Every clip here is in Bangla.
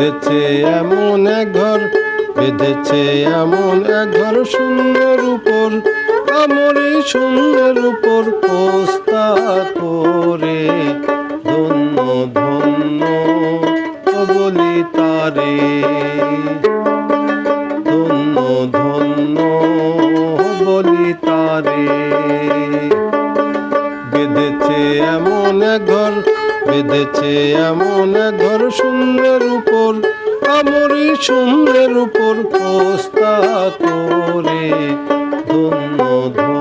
বেঁধেছে এমন এক ঘর, বেঁধেছে এমন এক ঘর শূন্যের উপর, আমার এই শূন্যের উপর পোস্তা করে ধন্য ধন্য বলি তারে। ধন্য ধন্য বলি তারে। বেঁধেছে এমন এক ঘর বেঁধেছে এমন ধর শূন্যের উপর আমরি শূন্যের উপর পোস্তা করে ধন্য ধন্য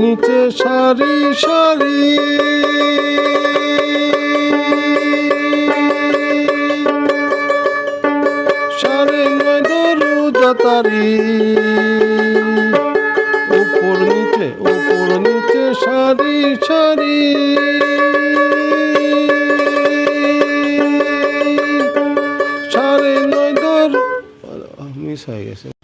নিচে সারি সারি। সারে ধরু যাতারি উপর নিচে উপর নিচে সারি সারি। সারে নয় মিস হয়ে গেছে।